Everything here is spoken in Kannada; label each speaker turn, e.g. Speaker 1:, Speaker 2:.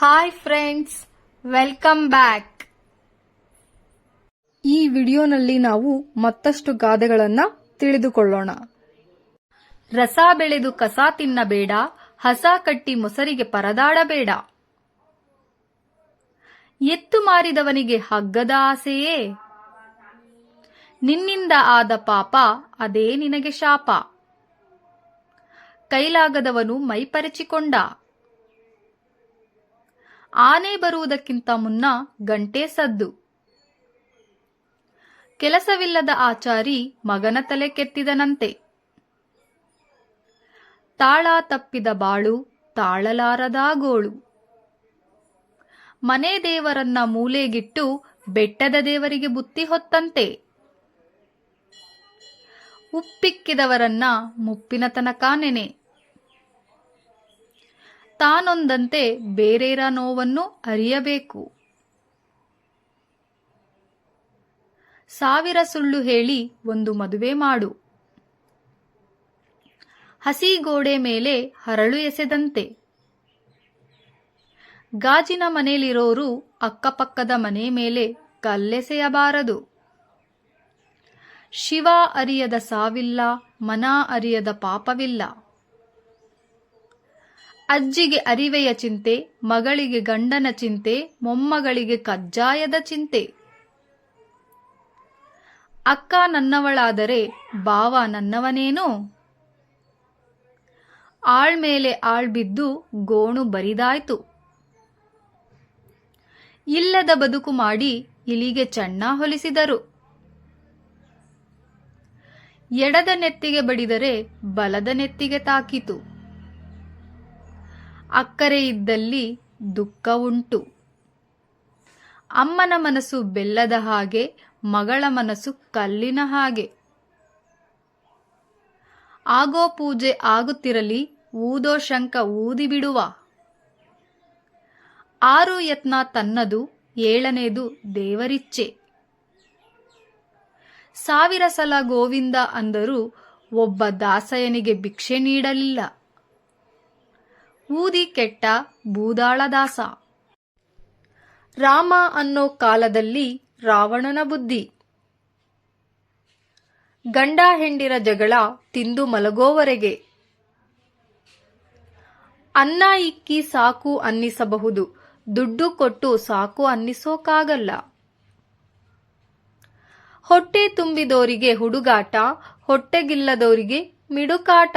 Speaker 1: ಹಾಯ್ ಫ್ರೆಂಡ್ಸ್ ವೆಲ್ಕಮ್ ಬ್ಯಾಕ್
Speaker 2: ಈ ವಿಡಿಯೋನಲ್ಲಿ ನಾವು ಮತ್ತಷ್ಟು ಗಾದೆಗಳನ್ನ ತಿಳಿದುಕೊಳ್ಳೋಣ.
Speaker 1: ರಸ ಬೆಳೆದು ಕಸ ತಿನ್ನಬೇಡ ಹಸ ಕಟ್ಟಿ ಮೊಸರಿಗೆ ಪರದಾಡಬೇಡ. ಎತ್ತು ಮಾರಿದವನಿಗೆ ಹಗ್ಗದ ಆಸೆಯೇ? ನಿನ್ನಿಂದ ಆದ ಪಾಪ ಅದೇ ನಿನಗೆ ಶಾಪ. ಕೈಲಾಗದವನು ಮೈಪರಚಿಕೊಂಡ. ಆನೆ ಬರುವುದಕ್ಕಿಂತ ಮುನ್ನ ಗಂಟೆ ಸದ್ದು. ಕೆಲಸವಿಲ್ಲದ ಆಚಾರಿ ಮಗನ ತಲೆ ಕೆತ್ತಿದನಂತೆ. ತಾಳ ತಪ್ಪಿದ ಬಾಳು ತಾಳಲಾರದ ಗೋಳು. ಮನೆ ದೇವರನ್ನ ಮೂಲೆಗಿಟ್ಟು ಬೆಟ್ಟದ ದೇವರಿಗೆ ಬುತ್ತಿ ಹೊತ್ತಂತೆ. ಉಪ್ಪಿಕ್ಕಿದವರನ್ನ ಮುಪ್ಪಿನ ತನಕ ನೆನೆ. ತಾನೊಂದಂತೆ ಬೇರೇರ ನೋವನ್ನು ಅರಿಯಬೇಕು. ಸಾವಿರ ಸುಳ್ಳು ಹೇಳಿ ಒಂದು ಮದುವೆ ಮಾಡು. ಹಸಿ ಗೋಡೆ ಮೇಲೆ ಹರಳು ಎಸೆದಂತೆ. ಗಾಜಿನ ಮನೆಯಲ್ಲಿರೋರು ಅಕ್ಕಪಕ್ಕದ ಮನೆ ಮೇಲೆ ಕಲ್ಲೆಸೆಯಬಾರದು. ಶಿವ ಅರಿಯದ ಸಾವಿಲ್ಲ, ಮನ ಅರಿಯದ ಪಾಪವಿಲ್ಲ. ಅಜ್ಜಿಗೆ ಅರಿವೆಯ ಚಿಂತೆ, ಮಗಳಿಗೆ ಗಂಡನ ಚಿಂತೆ, ಮೊಮ್ಮಗಳಿಗೆ ಕಜ್ಜಾಯದ ಚಿಂತೆ. ಅಕ್ಕ ನನ್ನವಳಾದರೆ ಬಾವ ನನ್ನವನೇನು? ಆಳ್ಮೇಲೆ ಆಳ್ ಬಿದ್ದು ಗೋಣು ಬರಿದಾಯ್ತು. ಇಲ್ಲದ ಬದುಕು ಮಾಡಿ ಇಲಿಗೆ ಚಣ್ಣ ಹೊಲಿಸಿದರು. ಎಡದ ನೆತ್ತಿಗೆ ಬಡಿದರೆ ಬಲದ ನೆತ್ತಿಗೆ ತಾಕಿತು. ಅಕ್ಕರೆ ಇದ್ದಲ್ಲಿ ದುಃಖ ಉಂಟು ಅಮ್ಮನ ಮನಸ್ಸು ಬೆಲ್ಲದ ಹಾಗೆ, ಮಗಳ ಮನಸ್ಸು ಕಲ್ಲಿನ ಹಾಗೆ. ಆಗೋ ಪೂಜೆ ಆಗುತ್ತಿರಲಿ, ಊದೋ ಶಂಕ ಊದಿ ಬಿಡುವ ಆರು ಯತ್ನ ತನ್ನದು, ಏಳನೇದು ದೇವರಿಚ್ಛೆ ಸಾವಿರ ಸಲ ಗೋವಿಂದ ಅಂದರೂ ಒಬ್ಬ ದಾಸಯನಿಗೆ ಭಿಕ್ಷೆ ನೀಡಲಿಲ್ಲ. ಊದಿ ಕೆಟ್ಟ ಭೂದಾಳದಾಸ. ರಾಮ ಅನ್ನೋ ಕಾಲದಲ್ಲಿ ರಾವಣನ ಬುದ್ಧಿ. ಗಂಡ ಹೆಂಡಿರ ಜಗಳ ತಿಂದು ಮಲಗೋವರೆಗೆ. ಅನ್ನ ಇಕ್ಕಿ ಸಾಕು ಅನ್ನಿಸಬಹುದು, ದುಡ್ಡು ಕೊಟ್ಟು ಸಾಕು ಅನ್ನಿಸೋಕಾಗಲ್ಲ. ಹೊಟ್ಟೆ ತುಂಬಿದೋರಿಗೆ ಹುಡುಗಾಟ ಹೊಟ್ಟೆಗಿಲ್ಲದವರಿಗೆ ಮಿಡುಕಾಟ.